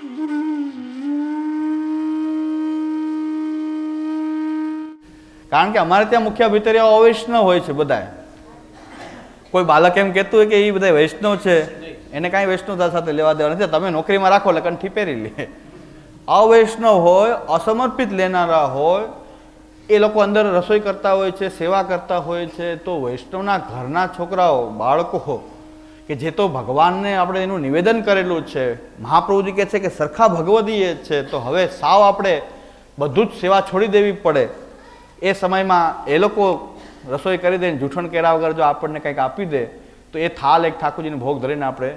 કારણ કે અમારે ત્યાં મુખ્ય ભીતરિયા અવૈષ્ણવ હોય છે બધા કોઈ બાલક એમ કહેતું હોય કે એ બધા વૈષ્ણવ છે, એને કાંઈ વૈષ્ણવતા સાથે લેવા દેવા નથી. તમે નોકરીમાં રાખો એટલે કંઠી પહેરી લે. અવૈષ્ણવ હોય, અસમર્પિત લેનારા હોય, એ લોકો અંદર રસોઈ કરતા હોય છે, સેવા કરતા હોય છે, તો વૈષ્ણવના ઘરના છોકરાઓ, બાળકો કે જે તો ભગવાનને આપણે એનું નિવેદન કરેલું છે, મહાપ્રભુજી કહે છે કે સરખા ભગવદીએ છે, તો હવે સાવ આપણે બધું જ સેવા છોડી દેવી પડે. એ સમયમાં એ લોકો રસોઈ કરી દે જૂઠણ કર્યા વગર જો આપણને કંઈક આપી દે, તો એ થાલ એક ઠાકોરજીને ભોગ ધરીને આપણે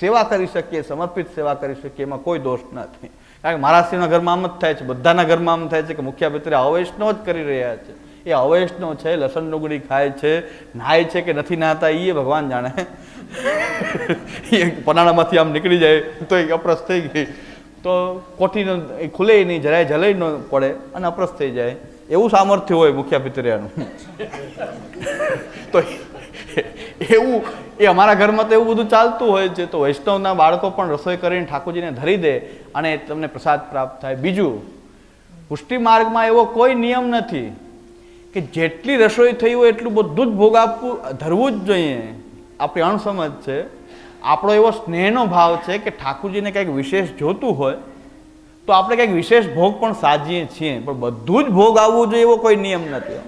સેવા કરી શકીએ, સમર્પિત સેવા કરી શકીએ, એમાં કોઈ દોષ નથી. કારણ કે મહારાષ્ટ્રના ઘરમાં આમ જ થાય છે, બધાના ઘરમાં આમ થાય છે કે મુખ્ય પિત્રે અવૈષ્ણવ જ કરી રહ્યા છે. એ અવેશનો છે, લસણ ડુંગળી ખાય છે, નાય છે કે નથી નાહતા એ ભગવાન જાણે. એ પનાળામાંથી આમ નીકળી જાય, તો એ અપ્રસ થઈ ગઈ. તો કોઠીનો, એ ખુલે નહીં, જરાય જલાઈ ન પડે અને અપ્રસ થઈ જાય. એવું સામર્થ્ય હોય મુખ્ય પિતરિયાનું. તો એવું, એ અમારા ઘરમાં તો એવું બધું ચાલતું હોય છે, તો વૈષ્ણવના બાળકો પણ રસોઈ કરીને ઠાકોરજીને ધરી દે અને તમને પ્રસાદ પ્રાપ્ત થાય. બીજું, પુષ્ટિ માર્ગમાં એવો કોઈ નિયમ નથી. કે જેટલી રસોઈ થઈ હોય એટલું બધું જ ભોગ આપવું, ધરવું જ જોઈએ. આપણી અણસમજ છે. આપણો એવો સ્નેહનો ભાવ છે કે ઠાકુરજીને કંઈક વિશેષ જોતું હોય, તો આપણે કંઈક વિશેષ ભોગ પણ સાજીએ છીએ. પણ બધું જ ભોગ આવવું જોઈએ એવો કોઈ નિયમ નથી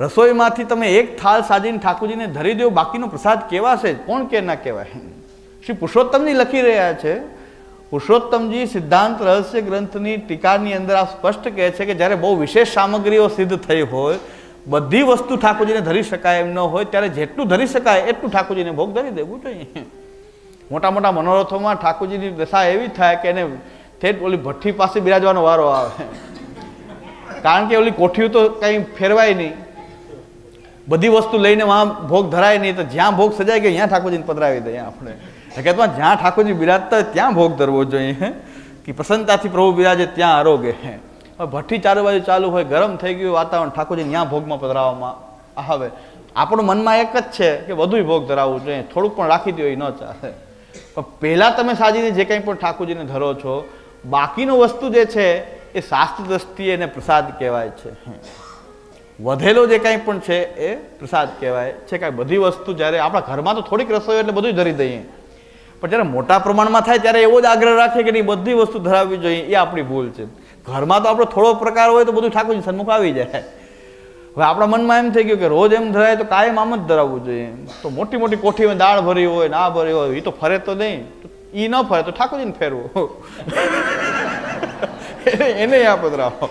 રસોઈમાંથી તમે એક થાળ સાજીને ઠાકુરજીને ધરી દો, બાકીનો પ્રસાદ કહેવાશે કોણ કે ના કહેવાય? શ્રી પુરુષોત્તમની લખી રહ્યા છે પુરુષોત્તમજી સિદ્ધાંત રહસ્ય ગ્રંથની ટીકાની અંદર આ સ્પષ્ટ કહે છે કે જ્યારે બહુ વિશેષ સામગ્રીઓ સિદ્ધ થઈ હોય, બધી વસ્તુ ઠાકોરજીને ધરી શકાય એમ ન હોય, ત્યારે જેટલું ધરી શકાય એટલું ઠાકોરજીને ભોગ ધરી દેવું જોઈએ. મોટા મોટા મનોરથોમાં ઠાકોરજીની દશા એવી થાય કે એને ઠેઠ ઓલી ભઠ્ઠી પાસે બિરાજવાનો વારો આવે. કારણ કે ઓલી કોઠીઓ તો કંઈ ફેરવાય નહીં. બધી વસ્તુ લઈને વહાં ભોગ ધરાય નહીં, તો જ્યાં ભોગ સજાય કે ત્યાં ઠાકોરજીને પધરાવી દઈએ આપણે. હકીકતમાં જ્યાં ઠાકોરજી બિરાજતા ત્યાં ભોગ ધરવો જોઈએ કે પ્રસન્નતાથી પ્રભુ બિરાજે ત્યાં આરોગે, હે? ભઠ્ઠી ચારે બાજુ ચાલુ હોય, ગરમ થઈ ગયું વાતાવરણ ઠાકોરજી ત્યાં ભોગમાં પધરાવવામાં આવે આપણું મનમાં એક જ છે કે બધું ભોગ ધરાવવું જોઈએ, થોડુંક પણ રાખી દો એ ન ચાલે પણ પહેલાં તમે સાજીને જે કંઈ પણ ઠાકોરજીને ધરો છો, બાકીનું વસ્તુ જે છે, એ શાસ્ત્ર દ્રષ્ટિએ એને પ્રસાદ કહેવાય છે વધેલો જે કંઈ પણ છે, એ પ્રસાદ કહેવાય છે. કાંઈ બધી વસ્તુ જ્યારે આપણા ઘરમાં તો થોડીક રસોઈ એટલે બધું ધરી દઈએ. પણ જ્યારે મોટા પ્રમાણમાં થાય ત્યારે એવો જ આગ્રહ રાખીએ કે નહીં બધી વસ્તુ ધરાવવી જોઈએ એ આપણી ભૂલ છે. ઘરમાં તો આપણો થોડો પ્રકાર હોય તો બધું ઠાકોરજી સન્મુખ આવી જાય. હવે આપણા મનમાં એમ થઈ ગયું કે રોજ એમ ધરાય તો કાયમ આમ જ ધરાવવું જોઈએ. તો મોટી મોટી કોઠીમાં દાળ ભરી હોય ના ભરી હોય એ તો ફરે તો નહીં. એ ન ફરે તો ઠાકોરજીને ફેરવું. એને આ પધરાવો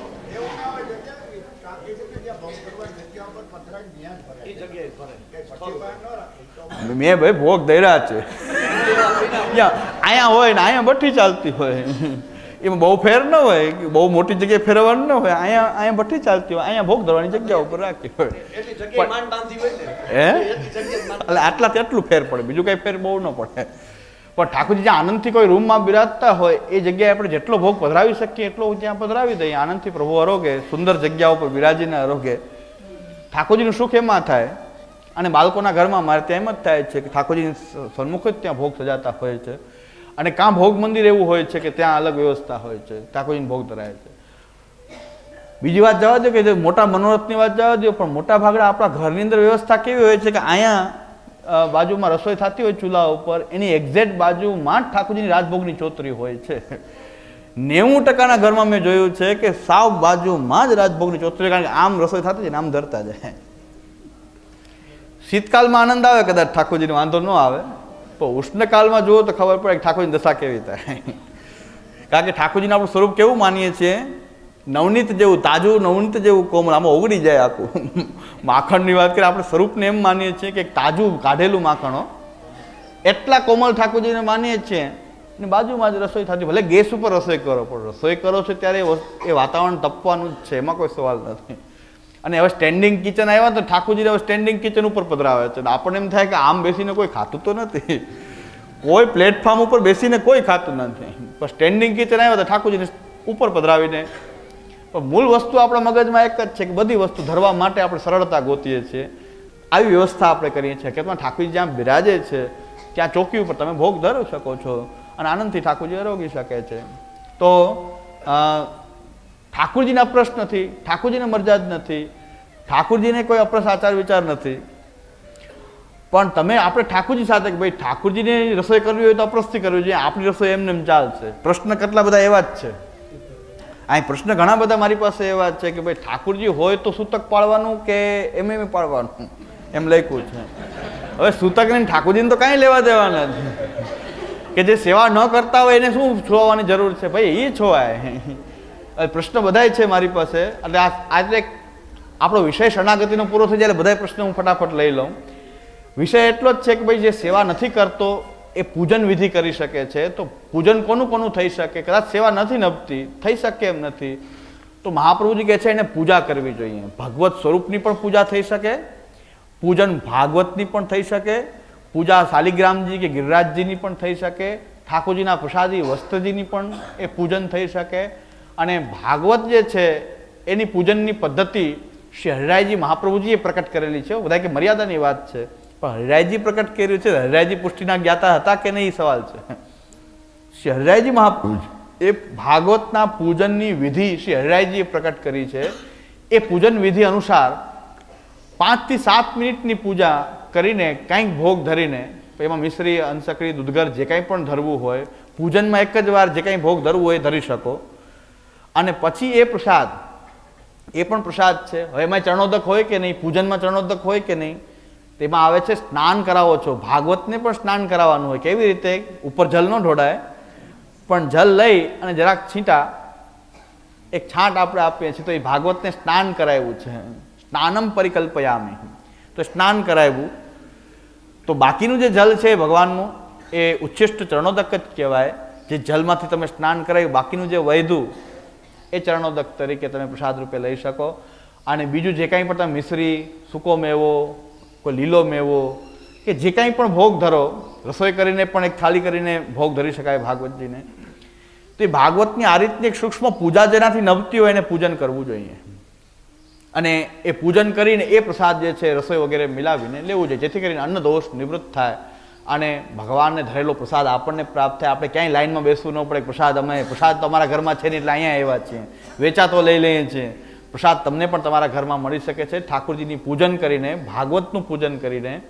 મેં ભાઈ ભોગ દર્યા છે. અહીંયા હોય ને અહીંયા ભઠ્ઠી ચાલતી હોય. એમાં બહુ ફેર ન હોય કે બહુ મોટી જગ્યાએ ફેરવવાનું ન હોય અહીંયા અહીંયા ભઠ્ઠી ચાલતી હોય અહીંયા ભોગ ધરવાની જગ્યા ઉપર રાખી હોય. હે? એટલે આટલા તેટલું ફેર પડે બીજું કાંઈ ફેર બહુ ન પડે. પણ ઠાકોરજી જ્યાં આનંદથી કોઈ રૂમમાં બિરાજતા હોય એ જગ્યાએ આપણે જેટલો ભોગ પધરાવી શકીએ એટલો ત્યાં પધરાવી દઈએ. આનંદથી પ્રભુ અરોગે સુંદર જગ્યા ઉપર બિરાજીને અરોગે. ઠાકોરજીનું સુખ એમાં થાય. અને બાળકોના ઘરમાં મારે ત્યાં એમ જ થાય છે કે ઠાકોરજીની સન્મુખ જ ત્યાં ભોગ સજાતા હોય છે. અને કાં ભોગ મંદિર એવું હોય છે કે ત્યાં અલગ વ્યવસ્થા હોય છે. ઠાકોરજીને ભોગ ધરાય છે. બીજી વાત જવા દો કે જે મોટા મનોરથની વાત જવા દો, પણ મોટા ભાગના આપણા ઘરની અંદર વ્યવસ્થા કેવી હોય છે કે અહીંયા બાજુમાં રસોઈ થતી હોય ચૂલા ઉપર, એની એક્ઝેક્ટ બાજુમાં જ ઠાકોરજીની રાજભોગની ચોતરી હોય છે. નેવું ટકાના ઘરમાં મેં જોયું છે કે સાવ બાજુમાં જ રાજભોગની ચોતરી કારણ કે આમ રસોઈ થતી જાય ને આમ ધરતા જાય. શીતકાલમાં આનંદ આવે કદાચ ઠાકોરજીને, વાંધો ન આવે. પણ ઉષ્ણકાલમાં જુઓ તો ખબર પડે કે ઠાકોરજીની દશા કેવી થાય. કારણ કે ઠાકોરજીને આપણું સ્વરૂપ કેવું માનીએ છીએ? નવનીત જેવું, તાજું નવનીત જેવું કોમળ, આમાં ઓગળી જાય આખું. માખણની વાત કરીએ, આપણે સ્વરૂપને એમ માનીએ છીએ કે તાજું કાઢેલું માખણો એટલા કોમળ ઠાકોરજીને માનીએ છીએ. ને બાજુમાં જ રસોઈ થતી, ભલે ગેસ ઉપર રસોઈ કરો, પણ રસોઈ કરો છો ત્યારે એ વાતાવરણ તપવાનું જ છે, એમાં કોઈ સવાલ નથી. અને હવે સ્ટેન્ડિંગ કિચન આવ્યા તો ઠાકોરજી હવે સ્ટેન્ડિંગ કિચન ઉપર પધરાવે છે. આપણને એમ થાય કે આમ બેસીને કોઈ ખાતું તો નથી. કોઈ પ્લેટફોર્મ ઉપર બેસીને કોઈ ખાતું નથી. પણ સ્ટેન્ડિંગ કિચન આવ્યા તો ઠાકોરજીને ઉપર પધરાવીને. પણ મૂળ વસ્તુ આપણા મગજમાં એક જ છે કે બધી વસ્તુ ધરવા માટે આપણે સરળતા ગોતીએ છીએ. આવી વ્યવસ્થા આપણે કરીએ છીએ. કે ઠાકોરજી જ્યાં બિરાજે છે, ત્યાં ચોકી ઉપર તમે ભોગ ધરી શકો છો. અને આનંદથી ઠાકોરજી આરોગી શકે છે. તો ઠાકોરજીના પ્રશ્ન નથી, ઠાકુરજીને મરજા જ નથી, ઠાકુરજીને કોઈ અપ્રસ આચાર વિચાર નથી. પણ તમે આપણે ઠાકુરજી સાથે કે ભાઈ ઠાકુરજીને રસોઈ કરવી હોય તો અપ્રસથી કરવી જોઈએ, આપણી રસોઈ એમને એમ ચાલશે. પ્રશ્ન કેટલા બધા એવા જ છે. અહીં પ્રશ્ન ઘણા બધા મારી પાસે એવા છે કે ભાઈ ઠાકુરજી હોય તો સૂતક પાળવાનું કે એમ એમ પાળવાનું એમ લખ્યું છે. હવે સૂતકને ઠાકુરજીને તો કાંઈ લેવા દેવાના નથી કે જે સેવા ન કરતા હોય એને શું છોવાની જરૂર છે? ભાઈ એ છોવાય. પ્રશ્ન બધાય છે મારી પાસે. એટલે આ આજે આપણો વિષય શરણાગતિનો પૂરો થઈ જાય બધા પ્રશ્ન હું ફટાફટ લઈ લઉં. વિષય એટલો જ છે કે ભાઈ જે સેવા નથી કરતો એ પૂજન વિધિ કરી શકે છે. તો પૂજન કોનું કોનું થઈ શકે? કદાચ સેવા નથી નભતી થઈ શકે એમ નથી. તો મહાપ્રભુજી કહે છે એને પૂજા કરવી જોઈએ. ભગવત સ્વરૂપની પણ પૂજા થઈ શકે, પૂજન ભાગવતની પણ થઈ શકે, પૂજા શાલિગ્રામજી કે ગિરિરાજજીની પણ થઈ શકે, ઠાકોરજીના પ્રસાદી વસ્ત્રજીની પણ એ પૂજન થઈ શકે અને ભાગવત જે છે, એની પૂજનની પદ્ધતિ શ્રી હરિરાયજી મહાપ્રભુજીએ પ્રકટ કરેલી છે. બધા કે મર્યાદાની વાત છે. પણ હરિરાયજી પ્રકટ કર્યું છે, હરિરાયજી પુષ્ટિના જ્ઞાતા હતા કે નહીં સવાલ છે. શ્રી હરિરાયજી મહાપ્રભુ એ ભાગવતના પૂજનની વિધિ શ્રી હરિરાયજીએ પ્રકટ કરી છે. એ પૂજન વિધિ અનુસાર પાંચથી સાત મિનિટની પૂજા કરીને કંઈક ભોગ ધરીને, એમાં મિશ્રી અંશકડી દૂધગર જે કાંઈ પણ ધરવું હોય, પૂજનમાં એક જ વાર જે કાંઈ ભોગ ધરવું હોય એ ધરી શકો. અને પછી એ પ્રસાદ. એ પણ પ્રસાદ છે. હવે એમાં ચરણોદક હોય કે નહીં? પૂજનમાં ચરણોદક હોય કે નહીં? તેમાં આવે છે સ્નાન કરાવો છો. ભાગવતને પણ સ્નાન કરાવવાનું હોય. કેવી રીતે? ઉપર જલ ન ઢોળાય. પણ જલ લઈ અને જરાક છીંટા. એક છાંટ આપણે આપીએ છીએ. તો એ ભાગવતને સ્નાન કરાવ્યું છે. સ્નાનમ પરિકલ્પયામી. તો સ્નાન કરાવ્યું. તો બાકીનું જે જલ છે ભગવાનનું, એ ઉચ્છિષ્ટ ચરણોદક જ કહેવાય. જે જલમાંથી તમે સ્નાન કરાવ્યું. બાકીનું જે વૈધું એ ચરણોદક તરીકે તમે પ્રસાદ રૂપે લઈ શકો. અને બીજું જે કાંઈ પણ તમે મિશ્રી, સૂકો મેવો, કોઈ લીલો મેવો, કે જે કાંઈ પણ ભોગ ધરો, રસોઈ કરીને પણ એક થાળી કરીને ભોગ ધરી શકાય ભાગવતજીને. તો એ ભાગવતની આ રીતની એક સૂક્ષ્મ પૂજા જેનાથી નવતી હોય એને પૂજન કરવું જોઈએ. અને એ પૂજન કરીને એ પ્રસાદ જે છે, રસોઈ વગેરે મિલાવીને લેવું જોઈએ. જેથી કરીને અન્ન દોષ નિવૃત્ત થાય. અને ભગવાનને ધરેલો પ્રસાદ આપણને પ્રાપ્ત થાય. આપણે ક્યાંય લાઈનમાં બેસવું ન પડે. પ્રસાદ અમે, પ્રસાદ તો અમારા ઘરમાં છે ને એટલે અહીંયા આવ્યા છીએ. વેચાતો લઈ લઈએ છીએ. પ્રસાદ તમને પણ તમારા ઘરમાં મળી શકે છે. ઠાકોરજીની પૂજન કરીને, ભાગવતનું પૂજન કરીને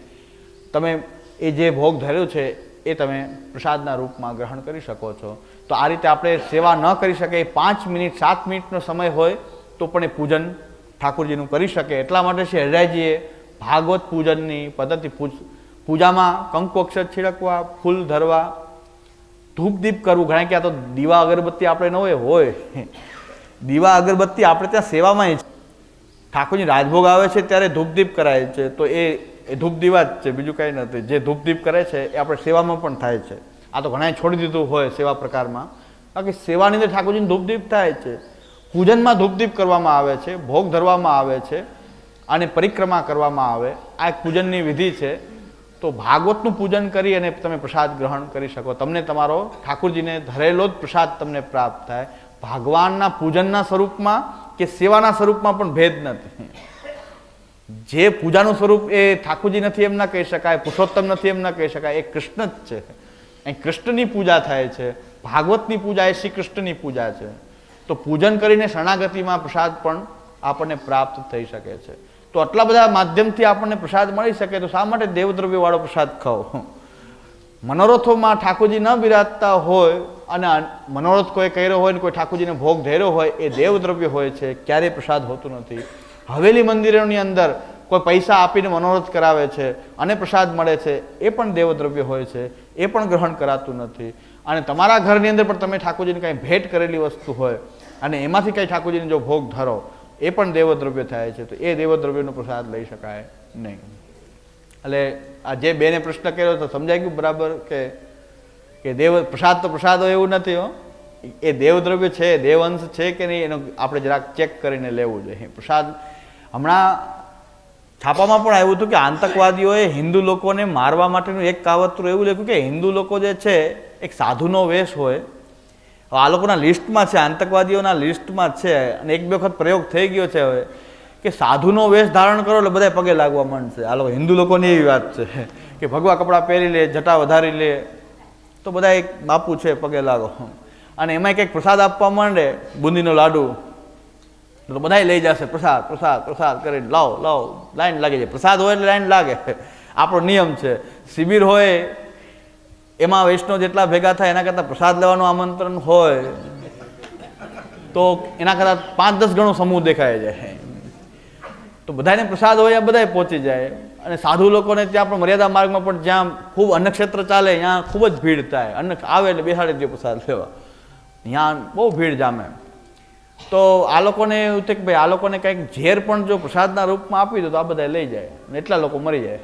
તમે એ જે ભોગ ધર્યો છે, એ તમે પ્રસાદના રૂપમાં ગ્રહણ કરી શકો છો. તો આ રીતે આપણે સેવા ન કરી શકે પાંચ મિનિટ, સાત મિનિટનો સમય હોય તો પણ એ પૂજન ઠાકોરજીનું કરી શકે. એટલા માટે શ્રી હરિરાયજીએ ભાગવત પૂજનની પદ્ધતિ પૂજ પૂજામાં કંકુ અક્ષર છિડકવા, ફૂલ ધરવા ધૂપ દીપ કરવું ઘણા કે આ તો દીવા અગરબત્તી આપણે ન હોય હોય. દીવા અગરબત્તી આપણે ત્યાં સેવામાં ઠાકોરજી રાજભોગ આવે છે ત્યારે ધૂપદીપ કરાય છે, તો એ એ ધૂપ જ છે, બીજું કંઈ નથી. જે ધૂપદીપ કરે છે, એ આપણે સેવામાં પણ થાય છે. આ તો ઘણાએ છોડી દીધું હોય સેવા પ્રકારમાં. બાકી સેવાની અંદર ઠાકોરજીને ધૂપદીપ થાય છે. પૂજનમાં ધૂપદીપ કરવામાં આવે છે, ભોગ ધરવામાં આવે છે, અને પરિક્રમા કરવામાં આવે. આ એક પૂજનની વિધિ છે. તો ભાગવતનું પૂજન કરી અને તમે પ્રસાદ ગ્રહણ કરી શકો. તમને તમારો ઠાકુરજીને ધરેલો જ પ્રસાદ તમને પ્રાપ્ત થાય. ભગવાનના પૂજનના સ્વરૂપમાં કે સેવાના સ્વરૂપમાં પણ ભેદ નથી. જે પૂજાનું સ્વરૂપ એ ઠાકુરજી નથી એમ ના કહી શકાય, પુરુષોત્તમ નથી એમ ના કહી શકાય, એ કૃષ્ણ જ છે. અહીં કૃષ્ણની પૂજા થાય છે, ભાગવતની પૂજા એ શ્રી કૃષ્ણની પૂજા છે. તો પૂજન કરીને શરણાગતિમાં પ્રસાદ પણ આપણને પ્રાપ્ત થઈ શકે છે. તો આટલા બધા માધ્યમથી આપણને પ્રસાદ મળી શકે તો શા માટે દેવદ્રવ્યવાળો પ્રસાદ ખાઓ મનોરથોમાં ઠાકોરજી ન બિરાજતા હોય અને મનોરથ કોઈ કર્યો હોય ને કોઈ ઠાકોરજીને ભોગ ધર્યો હોય, એ દેવદ્રવ્ય હોય છે, ક્યારેય પ્રસાદ હોતો નથી. હવેલી મંદિરોની અંદર કોઈ પૈસા આપીને મનોરથ કરાવે છે અને પ્રસાદ મળે છે, એ પણ દેવદ્રવ્ય હોય છે, એ પણ ગ્રહણ કરાતું નથી. અને તમારા ઘરની અંદર પણ તમે ઠાકોરજીને કાંઈ ભેટ કરેલી વસ્તુ હોય અને એમાંથી કંઈ ઠાકોરજીને જો ભોગ ધરો એ પણ દેવદ્રવ્ય થાય છે, તો એ દેવદ્રવ્યનો પ્રસાદ લઈ શકાય નહીં. એટલે આ જે બેને પ્રશ્ન કર્યો તો સમજાઈ ગયું બરાબર કે કે દેવ, પ્રસાદ તો પ્રસાદ હોય એવું નથી, હો. એ દેવદ્રવ્ય છે દેવઅંશ છે કે નહીં, એનો આપણે જરાક ચેક કરીને લેવું જોઈએ. પ્રસાદ, હમણાં છાપામાં પણ આવ્યું હતું કે આતંકવાદીઓએ હિન્દુ લોકોને મારવા માટેનું એક કાવતરું એવું લખ્યું કે હિન્દુ લોકો જે છે, એક સાધુનો વેશ હોય આ લોકોના લિસ્ટમાં છે, આતંકવાદીઓના લિસ્ટમાં છે અને એક બે વખત પ્રયોગ થઈ ગયો છે હવે કે સાધુનો વેશ ધારણ કરો એટલે બધા પગે લાગવા માંડશે. આ લોકો હિન્દુ લોકોની એવી વાત છે કે ભગવા કપડાં પહેરી લે, જટા વધારી લે, તો બધા એક બાપુ છે પગે લાગો. અને એમાં કંઈક પ્રસાદ આપવા માંડે, બુંદીનો લાડુ. તો બધા લઈ જશે, પ્રસાદ પ્રસાદ પ્રસાદ કરીને લાવો લાવો, લાઈન લાગી જાય. પ્રસાદ હોય એટલે લાઈન લાગે. આપણો નિયમ છે. શિબિર હોય એમાં વૈષ્ણવ જેટલા ભેગા થાય, એના કરતાં પ્રસાદ લેવાનું આમંત્રણ હોય, તો એના કરતાં પાંચ દસ ગણો સમૂહ દેખાય જાય તો બધાને પ્રસાદ હોય ત્યાં બધાય પહોંચી જાય. અને સાધુ લોકોને ત્યાં પણ મર્યાદા માર્ગમાં પણ જ્યાં ખૂબ અન્નક્ષેત્ર ચાલે, ત્યાં ખૂબ જ ભીડ થાય. અન્ન આવે એટલે બેસાડી દે પ્રસાદ લેવા. ત્યાં બહુ ભીડ જામે. તો આ લોકોને એવું થાય કે ભાઈ, આ લોકોને કંઈક ઝેર પણ જો પ્રસાદના રૂપમાં આપી દો, તો આ બધા લઈ જાય. એટલા લોકો મરી જાય.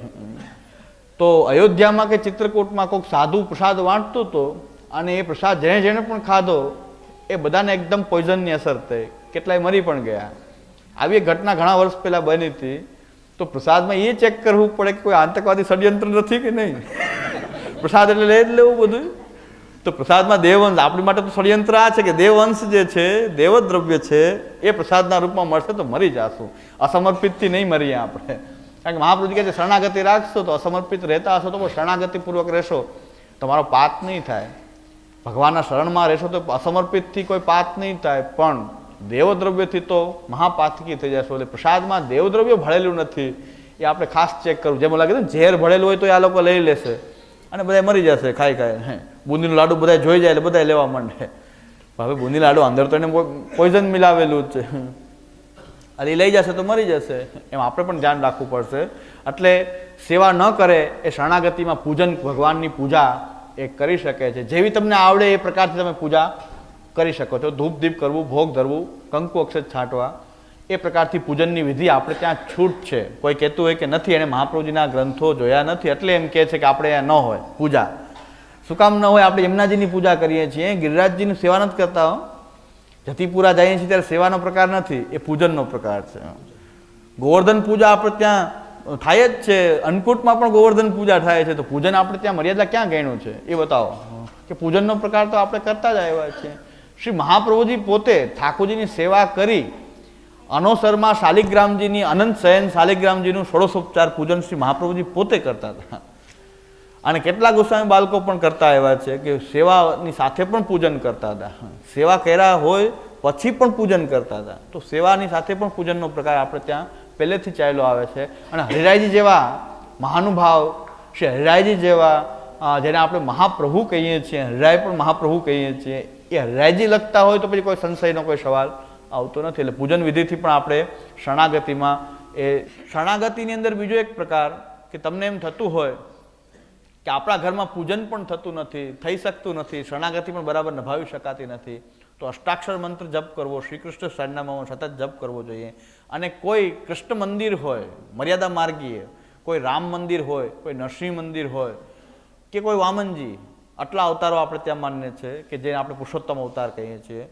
તો અયોધ્યામાં કે ચિત્રકૂટમાં કોઈક સાધુ પ્રસાદ વાંટતો હતો અને એ પ્રસાદ જેણે જેણે પણ ખાધો, એ બધાને એકદમ પોઈઝનની અસર થઈ. કેટલાય મરી પણ ગયા. આવી ઘટના ઘણા વર્ષ પહેલાં બની હતી. તો પ્રસાદમાં એ ચેક કરવું પડે કે કોઈ આતંકવાદી ષડયંત્ર નથી કે નહીં? પ્રસાદ એટલે લઈ જ લેવું બધું. તો પ્રસાદમાં દેવવંશ, આપણી માટે તો ષડયંત્ર આ છે કે દેવવંશ જે છે, દેવદ્રવ્ય છે, એ પ્રસાદના રૂપમાં મળશે તો મરી જાશું. અસમર્પિતથી નહીં મરીએ આપણે. કારણ કે મહાપ્રભુજી કહે છે, શરણાગતિ રાખશો તો અસમર્પિત રહેતા હશો તો શરણાગતિપૂર્વક રહેશો. તમારો પાત નહીં થાય. ભગવાનના શરણમાં રહેશો તો અસમર્પિતથી કોઈ પાત નહીં થાય. પણ દેવદ્રવ્યથી તો મહાપાતકી થઈ જશો. એટલે પ્રસાદમાં દેવદ્રવ્ય ભળેલું નથી. એ આપણે ખાસ ચેક કરવું. જેમ લાગે ઝેર ભળેલું હોય તો એ આ લોકો લઈ લેશે. અને બધા મરી જશે, ખાઈ ખાઈ. હે, બુંદીનું લાડુ બધા જોઈ જાય એટલે બધા લેવા માંડે. હવે બુંદી લાડુ અંદર તો એને પોઈઝન મિલાવેલું જ છે. અને એ લઈ જશે તો મરી જશે. એમ આપણે પણ ધ્યાન રાખવું પડશે. એટલે સેવા ન કરે એ શરણાગતિમાં પૂજન ભગવાનની પૂજા એ કરી શકે છે. જેવી તમને આવડે એ પ્રકારથી તમે પૂજા કરી શકો છો. ધૂપ દીપ કરવું, ભોગ ધરવું, કંકુ અક્ષત છાંટવા, એ પ્રકારથી પૂજનની વિધિ આપણે ત્યાં છૂટ છે. કોઈ કહેતું હોય કે નથી એને મહાપ્રભુજીના ગ્રંથો જોયા નથી. એટલે એમ કહે છે કે આપણે ન હોય, પૂજા. શું કામ ન હોય? આપણે યમુનાજીની પૂજા કરીએ છીએ. ગિરિરાજજીની સેવા નથી કરતા હો. જતીપુરા જઈએ છીએ ત્યારે સેવાનો પ્રકાર નથી, એ પૂજનનો પ્રકાર છે. ગોવર્ધન પૂજા આપણે ત્યાં થાય જ છે. અન્નકૂટમાં પણ ગોવર્ધન પૂજા થાય છે. તો પૂજન આપણે ત્યાં મર્યાદા ક્યાં ગણ્યું છે? એ બતાવો. કે પૂજનનો પ્રકાર તો આપણે કરતા જ આવ્યા છીએ. શ્રી મહાપ્રભુજી પોતે ઠાકોરજીની સેવા કરી. અનોસરમાં શાલિગ્રામજીની અનંત શયન શાલિગ્રામજીનું ષોડશોપચાર પૂજન શ્રી મહાપ્રભુજી પોતે કરતા હતા. અને કેટલાક ગોસ્વામી બાળકો પણ કરતા આવ્યા છે કે સેવાની સાથે પણ પૂજન કરતા હતા. સેવા કર્યા હોય પછી પણ પૂજન કરતા હતા. તો સેવાની સાથે પણ પૂજનનો પ્રકાર આપણે ત્યાં પહેલેથી ચાલ્યો આવે છે. અને હરિરાયજી જેવા મહાનુભાવ શ્રી હરિરાયજી જેવા જેને આપણે મહાપ્રભુ કહીએ છીએ, હરિરાય પણ મહાપ્રભુ કહીએ છીએ, એ હરિરાયજી લખતા હોય તો પછી કોઈ સંશયનો કોઈ સવાલ આવતો નથી. એટલે પૂજન વિધિથી પણ આપણે શરણાગતિમાં એ શરણાગતિની અંદર બીજો એક પ્રકાર કે તમને એમ થતું હોય કે આપણા ઘરમાં પૂજન પણ થતું નથી, થઈ શકતું નથી, શરણાગતિ પણ બરાબર નભાવી શકાતી નથી, તો અષ્ટાક્ષર મંત્ર જપ કરવો શ્રી કૃષ્ણ સરનામામાં સતત જપ કરવો જોઈએ. અને કોઈ કૃષ્ણ મંદિર હોય, મર્યાદા માર્ગીય, કોઈ રામ મંદિર હોય, કોઈ નરસિંહ મંદિર હોય, કે કોઈ વામનજી, આટલા અવતારો આપણે ત્યાં માન્ય છે કે જે આપણે પુરુષોત્તમ અવતાર કહીએ છીએ.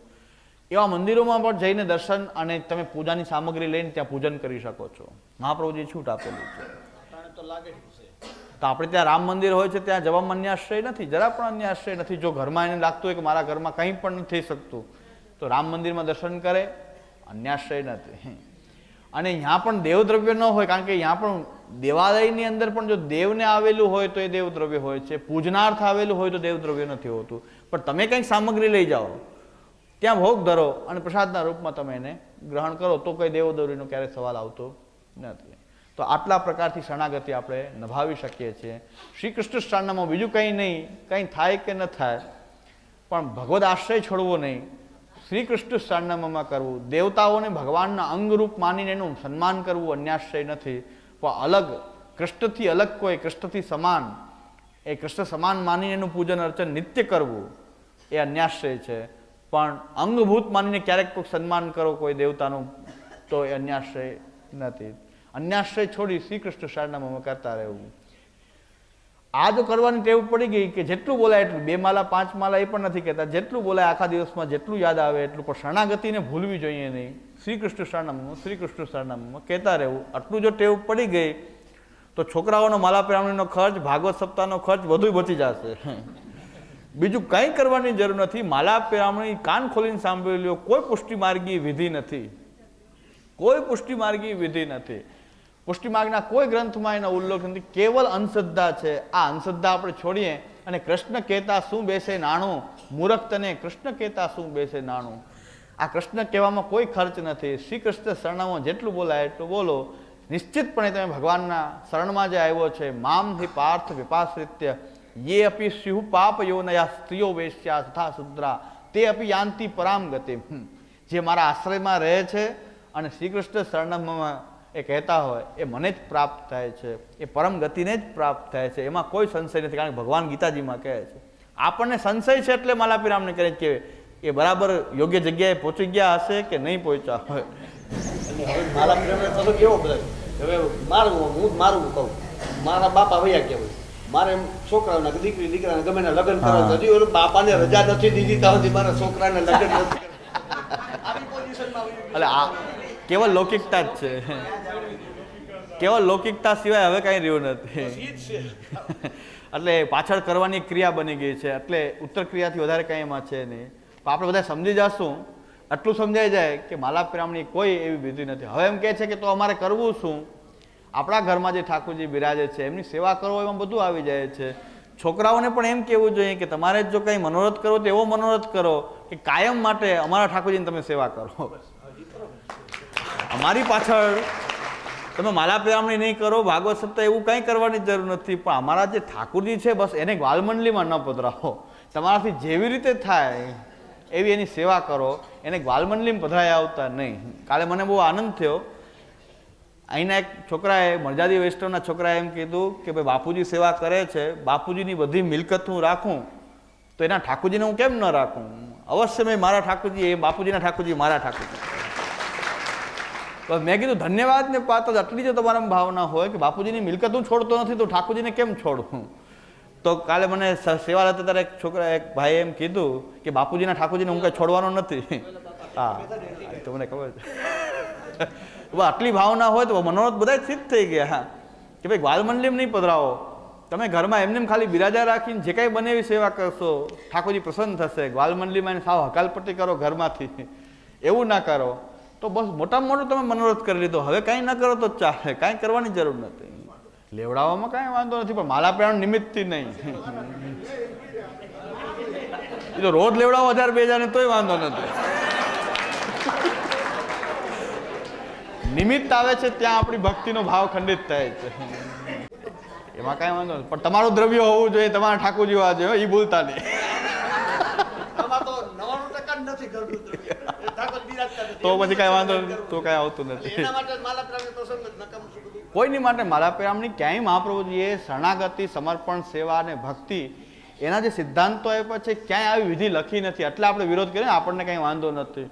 એવા મંદિરોમાં પણ જઈને દર્શન અને તમે પૂજાની સામગ્રી લઈને ત્યાં પૂજન કરી શકો છો. મહાપ્રભુજી છૂટ આપેલી છે. અટાણે તો આપણે ત્યાં રામ મંદિર હોય છે, ત્યાં જવામાં અન્ય આશ્રય નથી. જરા પણ અન્ય આશ્રય નથી. જો ઘરમાં એને લાગતું હોય કે મારા ઘરમાં કંઈ પણ નથી થઈ શકતું, તો રામ મંદિરમાં દર્શન કરે અન્યાશ્રય નથી. અને ત્યાં પણ દેવદ્રવ્ય ન હોય, કારણ કે ત્યાં પણ દેવાલયની અંદર પણ જો દેવને આવેલું હોય તો એ દેવદ્રવ્ય હોય છે. પૂજનાર્થ આવેલું હોય તો દેવદ્રવ્ય નથી હોતું. પણ તમે કંઈક સામગ્રી લઈ જાઓ, ત્યાં ભોગ ધરો અને પ્રસાદના રૂપમાં તમે એને ગ્રહણ કરો, તો કોઈ દેવદ્રવ્યનો ક્યારેય સવાલ આવતો નથી. તો આટલા પ્રકારથી શરણાગતિ આપણે નભાવી શકીએ છીએ. શ્રી કૃષ્ણ શરણમાં બીજું કંઈ નહીં, કંઈ થાય કે ન થાય, પણ ભગવદ આશ્રય છોડવો નહીં. શ્રી કૃષ્ણ શરણમાં કરવું. દેવતાઓને ભગવાનના અંગરૂપ માનીને એનું સન્માન કરવું અન્યાશ્રય નથી. પણ અલગ, કૃષ્ણથી અલગ કોઈ, કૃષ્ણથી સમાન, એ કૃષ્ણ સમાન માનીને એનું પૂજન અર્ચન નિત્ય કરવું, એ અન્યાશ્રય છે. પણ અંગભૂત માનીને ક્યારેક કોઈ સન્માન કરો કોઈ દેવતાનું, તો એ અન્યાશ્રય નથી. અન્યાશ્રય છોડી શ્રી કૃષ્ણ શરણામાં કરતા રહેવું. આ જો કરવાની ટેવ પડી ગઈ કે જેટલું બોલાય એટલું, બે માલા, પાંચ માલા એ પણ નથી કહેતા, જેટલું બોલાય આખા દિવસમાં જેટલું યાદ આવે એટલું, પણ શરણાગતિને ભૂલવી જોઈએ નહીં. શ્રી કૃષ્ણ શરણામમાં શ્રી કૃષ્ણ શરણામમાં કહેતા રહેવું. આટલું જો ટેવ પડી ગઈ, તો છોકરાઓનો માલા પેરામણીનો ખર્ચ, ભાગવત સપ્તાહનો ખર્ચ બધું બચી જશે. બીજું કંઈ કરવાની જરૂર નથી. માલા પેરામણી કાન ખોલીને સાંભળી લ્યો. કોઈ પુષ્ટિ માર્ગી વિધિ નથી. કોઈ પુષ્ટિ માર્ગી વિધિ નથી. પુષ્ટિ માર્ગના કોઈ ગ્રંથમાં એનો ઉલ્લેખ નથી. કેવલ અંધશ્રદ્ધા છે. આ અંધશ્રદ્ધા આપણે છોડીએ અને કૃષ્ણ કહેતા શું બેસે નાણું? મૂરખ તને કૃષ્ણ કહેતા શું બેસે નાણું? આ કૃષ્ણ કહેવામાં કોઈ ખર્ચ નથી. શ્રી કૃષ્ણ શરણમાં જેટલું બોલાય એટલું બોલો. નિશ્ચિતપણે તમે ભગવાનના શરણમાં જે આવ્યો છે, મામ હિ પાર્થ વિપાશ્રિત્ય, યે અપી સ્યુ પાપ યોનયા સ્ત્રીઓ વેશ્યા તથા શુદ્રા. તે અપી યાંતિ પરામ ગતિ જે મારા આશ્રયમાં રહે છે અને શ્રી કૃષ્ણ શરણમાં એ કહેતા હોય એ મને જ પ્રાપ્ત થાય છે એ પરમ ગતિને જ પ્રાપ્ત થાય છે એમાં કોઈ સંશય નથી કારણ કે ભગવાન ગીતાજીમાં કહે છે. આપણને સંશય છે એટલે માલાપીરામને કહે કે એ બરાબર યોગ્ય જગ્યાએ પહોંચી ગયા હશે કે નહીં પહોંચ્યા હોય. અને હવે મારા પ્રેમને તો કેવો હવે મારું હું જ મારું કહું. મારા બાપા વૈયા કહેવાય મારે છોકરાઓના દીકરી દીકરાને ગમે એના લગ્ન કરો કરવા હજી ઓલું બાપાને રજા નથી દીધી ત્યાં સુધી મારા છોકરાને લગ્ન નથી એટલે આ કેવલ લૌકિકતા જ છે. કેવલ લૌકિકતા સિવાય હવે કાંઈ રહ્યું નથી. એટલે પાછળ કરવાની ક્રિયા બની ગઈ છે. એટલે ઉત્તર ક્રિયાથી વધારે કાંઈ એમાં છે નહીં. પણ આપણે બધા સમજી જશું. આટલું સમજાઈ જાય કે માલાપ્રામની કોઈ એવી વિધિ નથી. હવે એમ કહે છે કે તો અમારે કરવું શું? આપણા ઘરમાં જે ઠાકોરજી બિરાજે છે એમની સેવા કરો એમાં બધું આવી જાય છે. છોકરાઓને પણ એમ કહેવું જોઈએ કે તમારે જો કંઈ મનોરથ કરવો તો એવો મનોરથ કરો કે કાયમ માટે અમારા ઠાકોરજીની તમે સેવા કરો. અમારી પાછળ તમે માલા પિરામણી નહીં કરો, ભાગવત સપ્તાહ એવું કંઈ કરવાની જરૂર નથી, પણ અમારા જે ઠાકુરજી છે, બસ એને ગ્વાલમંડલીમાં ન પધરાવો. તમારાથી જેવી રીતે થાય એવી એની સેવા કરો. એને ગ્વાલમંડલીમાં પધરાઈ આવતા નહીં. કાલે મને બહુ આનંદ થયો. અહીંના એક છોકરાએ, મરજાદી વૈષ્ણવના છોકરાએ એમ કીધું કે ભાઈ, બાપુજી સેવા કરે છે, બાપુજીની બધી મિલકત હું રાખું, તો એના ઠાકુરજીને હું કેમ ન રાખું? અવશ્ય મેં મારા ઠાકુરજી, એ બાપુજીના ઠાકુરજી, મારા ઠાકોરજી. તો મેં કીધું ધન્યવાદ ને પાત્ર આટલી જ તમારામાં ભાવના હોય કે બાપુજીની મિલકત હું છોડતો નથી, તો ઠાકોરજીને કેમ છોડું? તો કાલે મને સેવા લેતા ત્યારે એક છોકરા, એક ભાઈ એમ કીધું કે, બાપુજીના ઠાકોરજીને હું કંઈ છોડવાનો નથી. હા તો મને ખબર છે. આટલી ભાવના હોય તો મનોરથ બધા સ્થિત થઈ ગયા, હા. કે ભાઈ ગ્વાલમંડલીમ નહીં પધરાવો. તમે ઘરમાં એમને એમ ખાલી બિરાજા રાખીને જે કાંઈ બને એવી સેવા કરશો, ઠાકોરજી પ્રસન્ન થશે. ગ્વાલમંડલીમાં સાવ હકાલપટ્ટી કરો ઘરમાંથી. એવું ના કરો. તો બસ મોટામાં મોટું તમે મનોરથ કરી લીધો. હવે કાંઈ ન કરો તો ચાલે. કાંઈ કરવાની જરૂર નથી. લેવડાવવામાં કાંઈ વાંધો નથી, પણ માલા પ્રાણ નિમિત્તથી નહીં. એ તો રોજ લેવડાવો હજાર બે હજાર તોય વાંધો નથી. નિમિત્ત આવે છે ત્યાં આપણી ભક્તિનો ભાવ ખંડિત થાય છે. એમાં કાંઈ વાંધો નથી. પણ તમારું દ્રવ્ય હોવું જોઈએ, તમારા ઠાકોરજી હોવા જોઈએ એ ભૂલતા નહીં આમાં તો નવાણું ટકા જ નથી ઘરનું દ્રવ્ય. એ ઠાકોર બિરાજતા નથી. તો પછી કાંઈ વાંધો તો કાંઈ આવતું નથી. કોઈની માટે મારા પેરામની ક્યાંય મહાપ્રભુજીએ શરણાગતિ સમર્પણ સેવા અને ભક્તિ એના જે સિદ્ધાંતો આપ્યા છે ક્યાંય આવી વિધિ લખી નથી. એટલે આપણે વિરોધ કરીએ ને આપણને કંઈ વાંધો નથી.